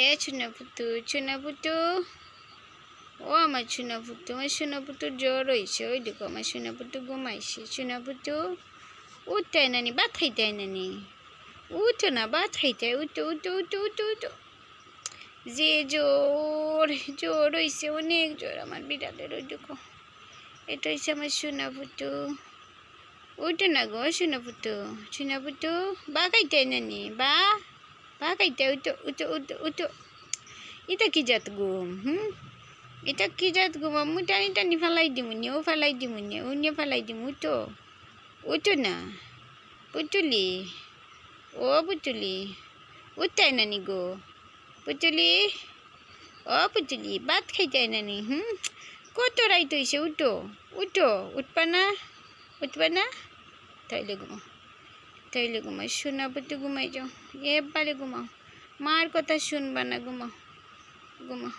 এ চুনা পুতু চুনা পুতু ও আমার চুনা পুতু আমার সোনা পুতুর জ্বর হয়েছে ওই দেখো আমার সোনা পুতু ঘুমাইছে চুনা পুতু উঠতে নানি ভাত খাইতে নানি উঠো না ভাত খাইতে উঠো উঠো উঠো উঠো উঠো। যে জোর জোর হয়েছে অনেক জোর আমার বিড়ালের, ওই দেখো। এটা হচ্ছে আমার সোনা পুতু উঠো না গো সোনা পুতু সোনা পুতু বা খাইতে নানি বা বা খাইতে উঠো উঠো উঠো উঠো এটা কি জাত ঘুম হুম? এটা কি জাত ঘুম আমি টানি টানি, ফেলাই দিমুনি ও ফেলাই দিমুনি উনি ফেলাই দিমু উঠো উঠো না পুতুলি ও পুতুলি উঠতাই নানি গো পুতুলি ও পুতুলি ভাত খাইতাই নানি হুম? কত রাইত হয়েছে উঠো উঠো উঠবা না উঠবা না। তাইলে ঘুমাও তাইলে ঘুমাই শোনা তো ঘুমাই যাও। এবারে ঘুমাও মার কথা শুনবা না ঘুমাও ঘুমাও।